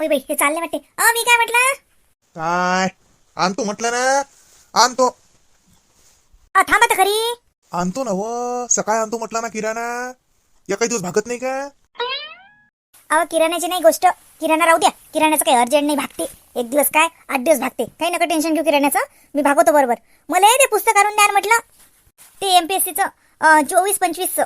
ओय बाई हे चालले वाटते अ मी काय म्हटलं? काय? आणतो म्हटलं ना. आणतो. अ थांबा तर खरी. आणतो ना व सकाळी आणतो म्हटलं ना किराणा. या काही दिवस भागत नाही का? अहो किराण्याची नाही गोष्ट. किराणा राहू द्या. किराण्याचं काही अर्जंट नाही भागते. एक दिवस काय? आठ दिवस भागते. काही नका टेन्शन घेऊ किराण्याचं. मी भागवतो बरोबर. मला हे ते पुस्तक आणून द्या ना म्हटलं. ते एमपीएससीचं चोवीस पंचवीसचं.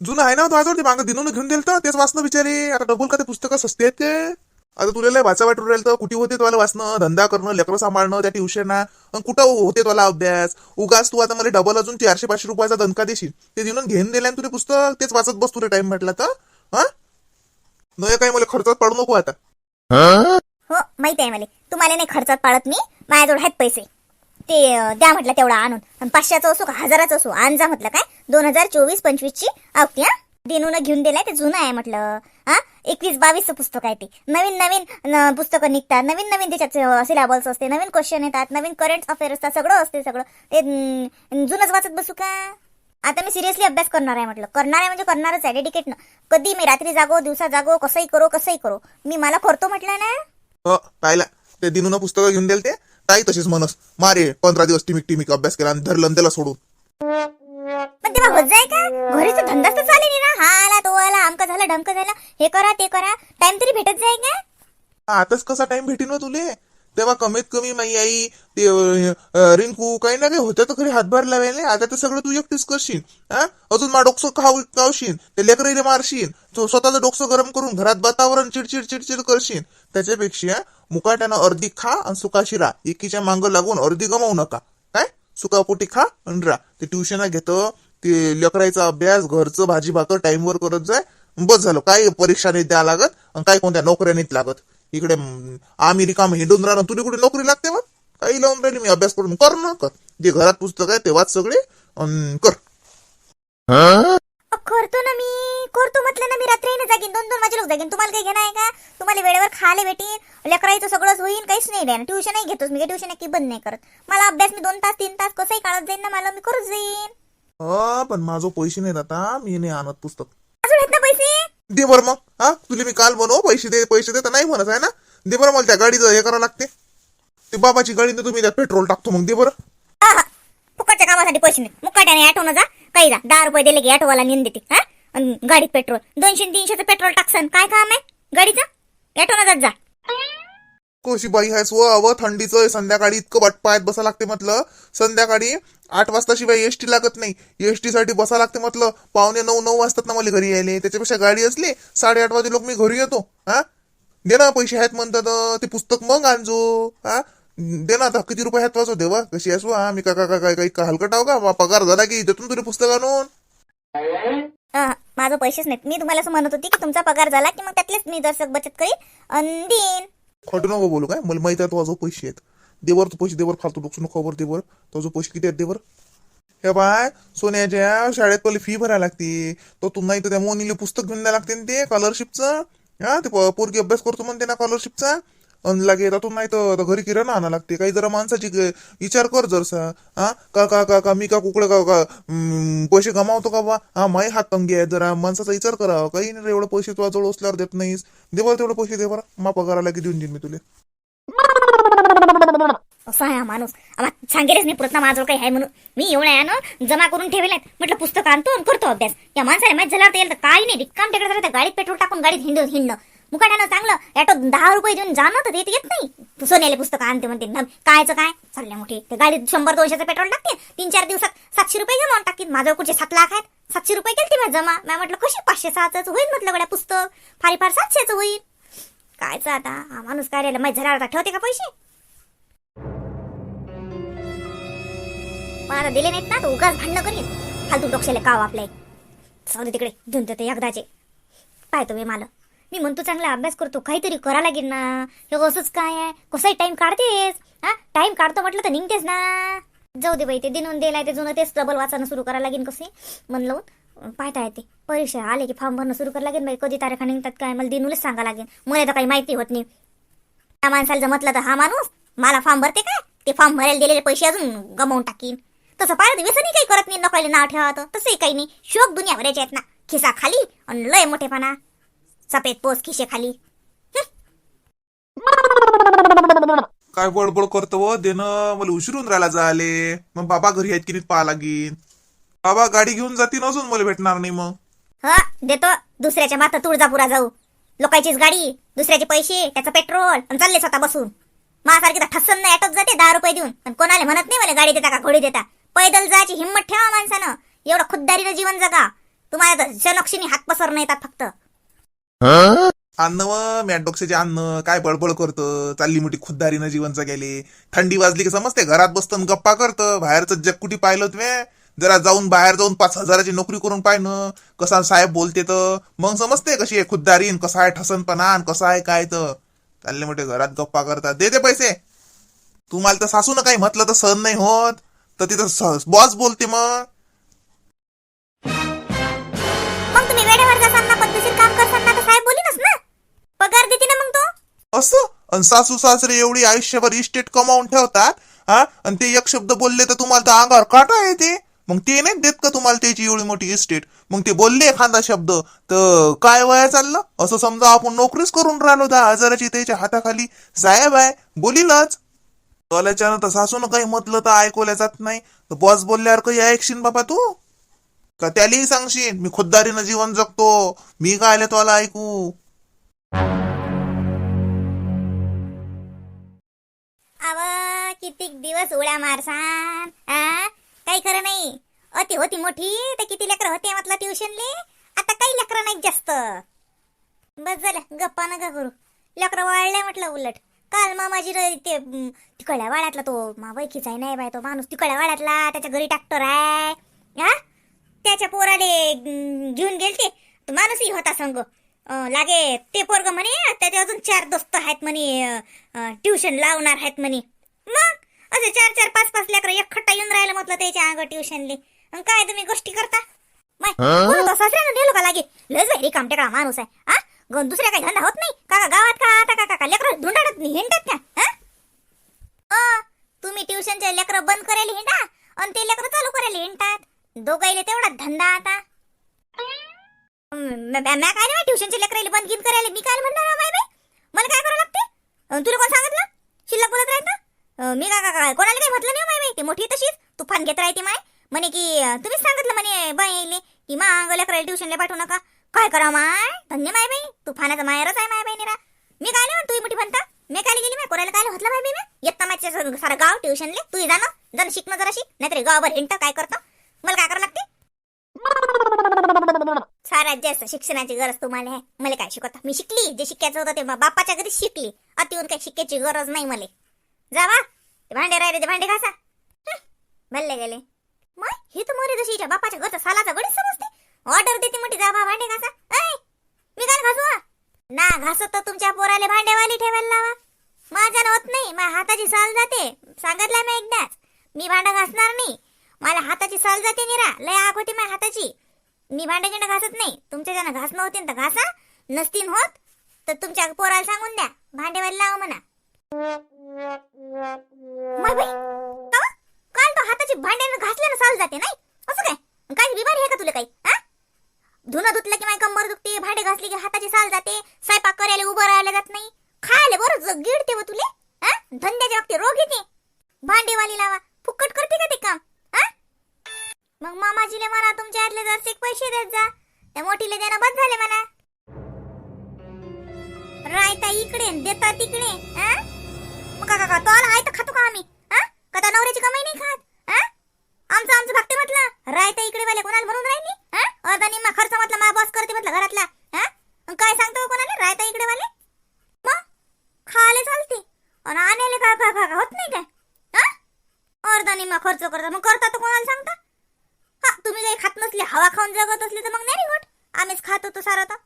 जुनं आहे ना तो? आजवर ते मागं दिनून घेऊन दिलं तर तेच वाचणं बिचारे. आता डबल का ते पुस्तकं सस्ते आहेत ते? आता तुला लय वाचा वाटून राहिलं तर कुठे होते तुला वाचणं? धंदा करणं लेकरं सांभाळणं त्या ट्युशन कुठं हो- होते तुला अभ्यास? उगाच तू आता मला डबल अजून चारशे पाचशे रुपयाचा दणका देशील. ते देऊन घेऊन दिल्या तुला पुस्तक? तेच वाचत बस तुला टाइम म्हटला तर. हा? नाही काही मला खर्चात पडू नको आता. हो माहिती आहे मला. तुम्हाला नाही खर्चात पाळत मी. माझ्याजवळ आहेत पैसे. ते द्या म्हटलं तेवढा आणून. आणि पाचशेचं असो का हजाराचं असो? आणजा म्हटलं काय? दोन हजार चोवीस पंचवीसची आवती हा? दिनून घेऊन दिलाय ते जुनं आहे म्हटलं. हा? एकवीस बावीसचं पुस्तक आहे ते. नवीन नवीन पुस्तकं निघतात. नवीन नवीन त्याच्यात सिलेबस असते नवीन क्वेश्चन येतात नवीन करंट अफेअर असतात सगळं असते सगळं. ते जुनंच वाचत बसू का? आता मी सिरियसली अभ्यास करणार आहे म्हटलं. करणार आहे म्हणजे करणारच आहे डेडिकेट कधी मी रात्री जागो दिवसा जागो कसंही करो कसंही करो. मी मला करतो म्हटलं ना? हो पाहिला. ते दिनून पुस्तकं घेऊन दिलं ते ताई तशीच म्हणस मारे पंधरा दिवस टिमिक टिमिक अभ्यास केला आणि धरलं त्याला सोडून. पण तेव्हा होत जाय का? घरी तर धंदाच हा आला तो आला आमका झालं ढमक झालं. हे करा ते करा. टाइम तरी भेटत जाय का? आताच कसा टाइम भेटेल ना तुले? तेव्हा कमीत कमी माई आई ते अं, रिंकू काही ना काही होत्या तर खरी हातभार लावायला. आता तर सगळं तू एकटीच करशील हा? अजून मा डोकसं खाऊ खावशील ते लेकरीले मारशील. तू स्वतःचं डोकसं गरम करून घरात वातावरण चिडचिड चिडचिड करशील. त्याच्यापेक्षा मुकाट्यानं अर्धी खा आणि सुकाशी राहा. एकीच्या मांग लागून अर्धी गमावू नका. काय? सुकापोटी खा आणि राहा. ते ट्युशन घेतं ते लेकरायचा अभ्यास घरचं भाजी भाकर टाइमवर करत जाय बस झालं. काय परीक्षा नाही द्या लागत आणि काय कोणत्या नोकऱ्या नाहीत लागत. इकडे आम्ही रिकाम हिंडून राहणार तुला कुठे नोकरी लागते मग? काही लावून राहिली मी अभ्यास करून कर ना कर. जे घरात पुस्तक आहे ते वाच सगळे कर. करतो ना मी. करतो म्हटलं ना मी. रात्री जागीन दोन दोन वाजे लोक जागीन. तुम्हाला काही घेणार आहे का? तुम्हाला वेळेवर खायला भेटीन लेकरायचं सगळंच होईल काहीच नाही द्या ट्युशनही घेतोच मी ट्युशन की बंद नाही करत. मला अभ्यास मी दोन तास तीन तास कसंही काढत जाईन ना मला मी करत जाईन. हा पण माझं पैसे नाहीत आता. मी नाही आणत पुस्तक. अजून आहेत ना पैसे? दे बरं मग. हा तुला मी काल बनव पैसे दे पैसे दे तर नाही म्हणत आहे ना? दे बरं मला त्या गाडीचं हे करावं लागते. ते बाबाची गाडी तुम्ही त्यात पेट्रोल टाकतो मग दे बरं. आहा, फुकटच्या कामासाठी पैसे नाही मुकाट्याने ऑटोनं जा. काही जा दहा रुपये दिले की ऑटोवाला नेऊन देते हा? अन गाडीत पेट्रोल दोनशे आणि तीनशेचं पेट्रोल टाकसन. काय काम आहे? गाडीचं? ऑटोनं जात जा. कशी बाई आहेस? व अव थंडीचं संध्याकाळी इतकं वाटपायत बसा लागते म्हटलं. संध्याकाळी आठ वाजता शिवाय एसटी लागत नाही. एसटी साठी बसा लागते म्हटलं. पावणे नऊ नऊ वाजतात ना मला घरी यायले. त्याच्यापेक्षा गाडी असली साडेआठ वाजे लोक मी घरी येतो. हा? दे ना पैसे आहेत म्हणतात ते पुस्तक मग आणजो. हा? दे ना आता किती रुपये आहेत वाचो देवा. कशी असो हा मी का काय काही का हलकटाव का? पगार झाला की देतो तुला पुस्तक आणून. माझं पैसेच नाहीत. मी तुम्हाला असं म्हणत होती की तुमचा पगार झाला की मग त्यातलेच मी दर्शक बचत करीन. देईन. खोटं नको बोलू काय? मला माहिती आहे तो पैसे आहेत. देवर तू पैसे देवर फालतू डोकसू नको खबर देवर तो पैसे किती आहेत? देवर हे बाय सोन्याच्या शाळेत पहिले फी भरायला लागते. तो तू नाही तर त्या मोनीले पुस्तक घेऊन द्यायला लागते ना ते स्कॉलरशिपचं हा ते पोरगी अभ्यास करतो म्हणते ना स्कॉलरशिपचा अन लागे त्यातून नाही तर आता घरी किराणा आणा लागते. काही जरा माणसाची ग- विचार कर जरसा. हा? का का का का मी का कुकडं का का अं पैसे गमावतो का बा? हा माही हात तंगी आहे जरा. माणसाचा विचार करावा. काही नाही रे, एवढं पैसे तुला जवळ उचल्यावर देत नाहीस. दे बरं तेवढे पैसे दे बरं. मा पगाराला की देऊन देईन मी तुला. असा आहे हा माणूस. आम्हाला सांगेलच नाही प्रश्न ना माझं काही आहे म्हणून. मी एवढ्या आहे ना जमा करून ठेवलेत म्हटलं पुस्तक आणतो आणि करतो अभ्यास. या माणसाला माहीत झाल्यावर तर येईल तर काही नाही. रिक्काम टेकडे तर गाडीत पेट्रोल टाकून गाडीत हिंड हिंडणं. मुकाट्यानं चांगलं ॲटो दहा रुपये देऊन जाणं तर येत नाही. सोन्याले पुस्तक आणते म्हणते कायचं काय? चालले मोठे ते गाडीत शंभर दोनशेचं पेट्रोल टाकते तीन चार दिवसात सातशे रुपये जमा टाकीत माझं कुठे सात लाख आहेत सातशे रुपये केलते मी जमा. मी म्हटलं कशी पाचशे सहाचं होईल म्हटलं गड्या पुस्तक? फारी फार सातशेचं होईल. कायचं आता? हा माणूस काय राहिला? माहीत झाला आता ठेवते का पैसे? मला दिले नाहीत ना तर उगाच भांडणं करीन. फालतू डोक्याला काव आपले जाऊ दे तिकडे धुंत ते एकदाचे. पाय तुम्ही मला मी म्हणतो चांगला अभ्यास करतो काहीतरी करा लागेल ना. हे असंच काय आहे? कसाही टाइम काढतेस? हा? टाइम काढतो म्हटलं तर निघतेस ना. जाऊ दे बाई ते दिनून दिलाय ते जुनं तेच डबल वाचायला सुरू करा लागेल कसे? मन लावून पाहता येते. परीक्षा आले की फॉर्म भरणं सुरू करा लागेल बाई. कधी तारखा निघतात काय? मला दिनूलाच सांगा लागेल. मला तर काही माहिती होत नाही. त्या माणसाला जमतलं तर हा माणूस मला फॉर्म भरते काय? ते फॉर्म भरायला दिलेले पैसे अजून गमावून टाकीन. तसं पाहिलं व्यसनही काही करत नाही नकळले नाव ठेवा तसंही काही नाही. शोक दुनिया भरायचे आहेत ना. खिसा खाली आणि लय मोठेपणा. सफेद पोस खिशे खाली. काय बडबड करतो व देणं मला उशिरून राहायला जाले मग बाबा घरी आहेत की नाही पाहा लागीन. बाबा गाडी घेऊन जातील अजून मला भेटणार नाही मग. ह देतो. दुसऱ्याच्या माथा तुळजापुरा जाऊ. लोकांचीच गाडी दुसऱ्याचे पैसे त्याचं पेट्रोल आणि चालले स्वतः बसून. माझ्यासारखी तर ठसन नाही ॲटोच जाते दहा रुपये देऊन. पण कोणाला म्हणत नाही मला गाडी देता का घोडी देता. पैदल जायची हिंमत ठेवा माणसानं. एवढं खुद्दारीनं जीवन जगा. तुम्हाला तर शनक्षिणी हात पसरणं येतात फक्त. अन्न व मॅटबॉक्सचे अन्न काय बडबड करतं चालली मोठी खुद्दारीनं जीवन जगेले थंडी वाजली की समजते घरात बसतं गप्पा करतं. बाहेरचं जग कुठे पाहिलं तुम्ही जरा जाऊन बाहेर जाऊन पाच हजाराची नोकरी करून पाहिनं कसा साहेब बोलते तर? मग समजते कशी आहे खुद्दारी कसा आहे ठसनपणा कसा आहे काय तर. चालले मोठे घरात गप्पा करतात. दे ते पैसे. तुम्हाला तर सासून काही म्हटलं तर सहन नाही होत. तर तिथं बॉस बोलते मग. पगार देते ना मग तो? असं? आणि सासू सासरे एवढी आयुष्यभर इस्टेट कमावून ठेवतात हा? आणि ते एक शब्द बोलले तर तुम्हाला तर अंगावर काटा येते. मग ते नाही देत का तुम्हाला त्याची एवढी मोठी इस्टेट? मग ते बोलले एखादा शब्द तर काय वया चाललं? असं समजा आपण नोकरीच करून राहिलो दहा हजाराची त्याच्या हाताखाली. साहेब आहे बोलीलच. तोल्याच्यानं तर सासून काही म्हटलं तर ऐकवल्या जात नाही. तर बॉस बोलल्यावर काही ऐकशील बाबा तू? का त्यालाही सांगशील मी खुद्दारीनं जीवन जगतो. मी काय आले तुला ऐकू? अव किती दिवस उड्या मारसान काही खरं नाही. अति होती मोठी तर किती लेकर होते म्हटलं ट्युशनले आता काही लेकर नाही जास्त. बस झालं गप्पा नका करू. लेकर वाळले म्हटलं उलट. काल मामाजी र- ते तिकड्या तिकडल्या वाड्यातला तो मा वैकीचा आहे नाही बाय तो माणूस तिकडल्या वाड्यातला त्याच्या घरी टाकतो आहे. हा त्याच्या पोराले घेऊन गेलते. तो माणूसही होता संग. लागे ते पोरग म्हणे त्याचे अजून चार दोस्त आहेत म्हणे ट्युशन लावणार आहेत म्हणे. मग असे चार चार पाच पाच लेकर एकखट्टा येऊन राहिलं म्हटलं त्याच्या अंग ट्युशनले. काय तुम्ही गोष्टी करता? सासऱ्यानं नेलो का लागे? लयच भारी काम टेकडा माणूस आहे हा? ग- दुसऱ्या काही धंदा होत नाही? काका गावात का आता काका का? लेकर धुंडाडत हिंडतात का? हा? अ, तुम्ही ट्युशनचे लेकर बंद करायला हिंडा आणि ते लेकर चालू करायला हिंडतात. दोघाईले तेवढा धंदा आता. म- काय नाही ट्युशनचे लेकर बंद गिन करायला. मी काय म्हणणार बाय बाय मला काय करावं लागते? तुला कोण सांगितलं? शिल्लक बोलत राहत ना? मी का काय कोणाला काही म्हटलं नाही बाय बाई ते मोठी तशीच. तुफान घेत राहते माय. म्हणे की तुम्हीच सांगितलं म्हणे बाईले की मग लेकरायला ट्युशनला पाठवू नका. काय करा माय? धन्य माय बाई. तुफानाचा मायरच आहे माय बहिणीरा. मी काय नाही तू मोठी म्हणता मी काय गेली माय? कोणाला काय म्हटलं माय बाई मी येत माझ्या सारा गाव ट्युशनले तू जा ना. जरा शिकणं ना जरा शिक गावभर हिंट काय करतो? मला काय करावं लागते? साऱ्यात जास्त शिक्षणाची गरज तुम्हाला आहे. मला काय शिकवता? मी शिकली. जे शिकायचं होतं ते बापाच्या घरी शिकली. अतिहून काही शिकायची गरज नाही मला. जावा ते भांडे राहिले ते भांडे घासा. भल्ले गेले. मग? हे तर मोरे जशीच्या बापाच्या घरचा सालाचा गडीच समजते. ऑर्डर देते मोठी जा बा भांडे घासा. ऐ मी काय घासू ना घासत तर तुमच्या पोराले भांडेवाली ठेवायला लावा. माझ्यानं होत नाही माझ्या हाताची साल जाते. सांगितलं मी एकदाच. मी भांडं घासणार नाही. मला हाताची साल जाते निरा. लय आग होती माझ्या हाताची. मी भांडे घासत नाही. तुमच्या ज्यानं नव्हते तर घासा. नसतीन होत तर तुमच्या पोराला सांगून द्या. भांडेवाली लावा म्हणा. काल तो हाताची भांड्यानं घासल्यानं साल जाते नाही. असं काय? काय बिमारी आहे का तुला काही? हा? धुणं धुतलं की माय कंबर दुखते भांडे घासले की हाताची साल जाते स्वयंपाक करायला उभं राहायला जात नाही. खायला बरं गिळते व तुले धंद्याच्या बाबतीत रोग येते. भांडेवाली लावा. फुकट करते का ते काम? मग मामाजीले म्हणा तुमच्या आतले जरसे पैसे देत जा. त्या मोठीले देणं बंद झाले म्हणा. रायता इकडे न देता तिकडे हा? मग का का तोला आहे तर खातो का आम्ही? हा? कदा नवऱ्याची कमाई नाही खात? हा? आमचं आमचं भागते म्हटलं रायता इकडे वाले कोणाला म्हणून राहिली? हा? अर्धा निम्मा खर्च म्हटलं मा बॉस करते म्हटलं घरातला. हा? अन काय सांगतो हो कोणाला? रायता इकडे वाले मग? खाले चालते. आणि आणायला काय काय काय होत नाही काय? हा? अर्धा निम्मा खर्च करता मग करता तर कोणाला सांगता? तुम्ही काही खात नसले हवा खाऊन जगत असले तर मग नाही गोट आम्हीच खात होतो सारा तर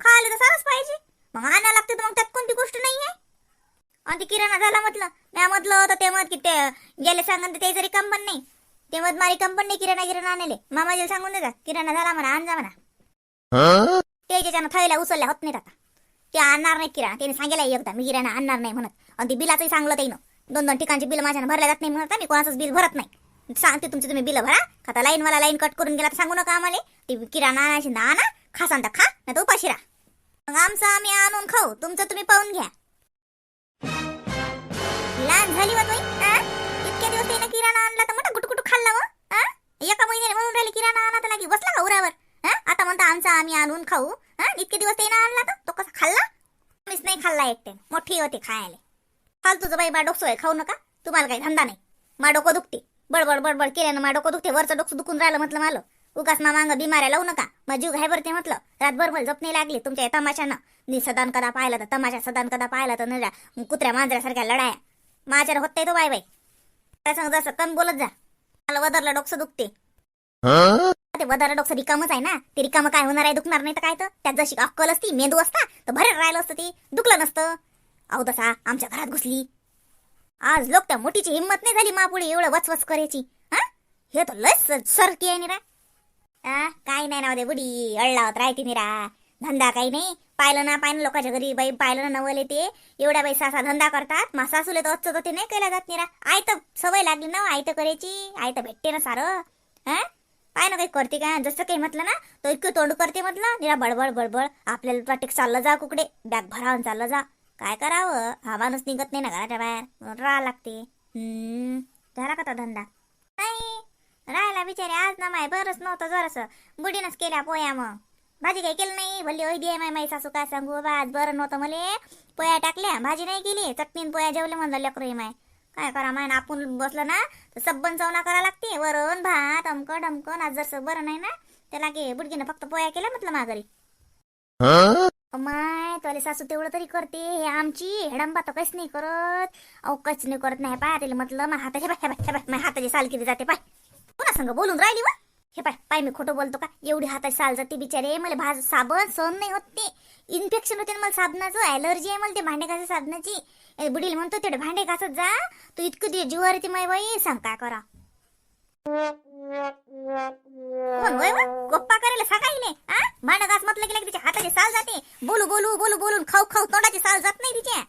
खायला तर सारच पाहिजे. मग आणा लागते तर मग त्यात कोणती गोष्ट नाही आहे? आणि ते किराणा झाला म्हटलं. म्या म्हटलं तर ते मत की ते गेले सांगून ते जरी पण नाही. ते मत मारी कंपनी नाही किराणा किराणा आणले मामाजीला सांगून देतात किराणा झाला म्हणा आण जा म्हणा. ते ज्याच्यानं थैल्या उचलल्या होत नाहीत आता. ते आणणार नाही किराणा. त्याने सांगितलं एकदा मी किराणा आणणार नाही म्हणत. आणि ते बिलाचंही सांगलं त्यानं दोन दोन ठिकाणचे बिल माझ्यानं भरल्या जात नाही म्हणत मी कोणाचंच बिल भरत नाही. सांगते तुमचं तुम्ही बिल भरा. खाता लाईन मला लाईन कट करून गेला तर सांगू नका आम्हाला. ते किराणा आणायची ना आणा खा सांगता खा नाही तर उपाशी राहा. मग आमचं आम्ही आणून खाऊ. तुमचं तुम्ही पाहून घ्या. लहान झाली वा तुम्ही इतक्या दिवस तिने किराणा आणला तर मोठा गुटकुटू खाल्ला व एका महिन्याने म्हणून राहिले किराणा आणा तर लागी बसला का उरावर? आता म्हणता आमचा आम्ही आणून खाऊ. हा इतके दिवस तिने आणला तर तो कसा खाल्ला? मीच नाही खाल्ला एकटे मोठी होते खायला. फालतूचं बाई बा डोकसो आहे खाऊ नका. तुम्हाला काही धंदा नाही. मा डोकं दुखते. बडबड बडबड केल्यानं मा डोकं दुखते वरचं डोकं दुखून राहिलं म्हटलं मला. उगाच मा मांग बिमाऱ्या लावू नका. मग जीव घायबरते म्हटलं. रातभर मला जप नाही लागली. तुमच्या या तमाशानं. नि सदान कदा पाहिला तर तमाशा सदान कदा पाहिला तर नाही कुत्र्या मांजऱ्यासारख्या लढाया. माझ्यावर होत तो बाय बाय त्याचं जसं कमी बोलत जा. मला वदरला डोकं दुखते ते वदारा डोकं रिकामच आहे ना. ते रिकामं काय होणार आहे दुखणार नाही तर काय तर? त्यात जशी अक्कल असती मेंदू असता तर भरेल राहिलं असतं ते. दुखलं नसतं. अहो तसा आमच्या घरात घुसली. आज लोक त्या मोठीची हिंमत नाही झाली मापुढे एवढं वचवच करायची हा? हे तर लय सरकी आहे निरा. आ, काय नाही ना दे बुडी अळलावत राहते निरा. धंदा काही नाही. पाहिलं ना पाहिलं लोकांच्या घरी बाई पाहिलं ना नवल येते. एवढ्या बाई सासा धंदा करतात. मा सासूले तर अच्छ ते नाही केला जात निरा. आय तर सवय लागली ना हो, आय तर करायची. आय तर भेटते ना सारं. हा? पाय ना काही करते का? जसं काही म्हटलं ना तो इतकं तोंड करते म्हटलं. निरा बडबड बडबड. आपल्याला वाटते चाललं जा कुकडे. बॅग भरावून चाललं जा. काय करावं? हा माणूस निघत नाही ना घराच्या बाहेर. राहा लागते. झाला का तो धंदा? नाही. राहायला बिचारे आज ना माय बरंच नव्हतं जरासं. बुडीनच केल्या पोया मग. भाजी काही केलं नाही. भल्ली होई दे माय माई सासू काय सांगू? बा आज बरं नव्हतं मले. पोया टाकल्या. भाजी नाही केली. चटणीन पोया जेवले म्हणलं लेकरू माय. काय करा माय? आपण बसलो ना तर सब्बन चवना करा लागते. वरण भात अमकं डमकं आज जरसं बरं नाही ना. त्याला की बुडगीनं फक्त पोया केल्या म्हटलं माघारी. माय तुला सासू तेवढं तरी करते. हे आमची हेडंबा तर काहीच नाही करत. अहो काहीच नाही करत. नाही पाय तिला म्हटलं. मग हाताचे पाय पाय पाय. माझ्या हाताची साल किती जाते पाय. पुन्हा संग बोलून राहिली व? हे पाय पाय मी खोटं बोलतो का? एवढी हाताची साल जाते बिचारे. मला भाज साबण सहन नाही होत ते. इन्फेक्शन होते ना मला साबणाचं. ॲलर्जी आहे मला ते भांडे घासा साबणाची. ए, बुडील म्हणतो तेवढे भांडे घासत जा. तू इतकं दिवस जीवावर येते माय बाई. सांग काय करा. गप्पा करायला सकाळी नाही आ घास म्हटलं गेलं तिच्या हाताची साल जाते. बोलू बोलू बोलू बोलून खाऊ खाऊ तोंडाची साल तिच्या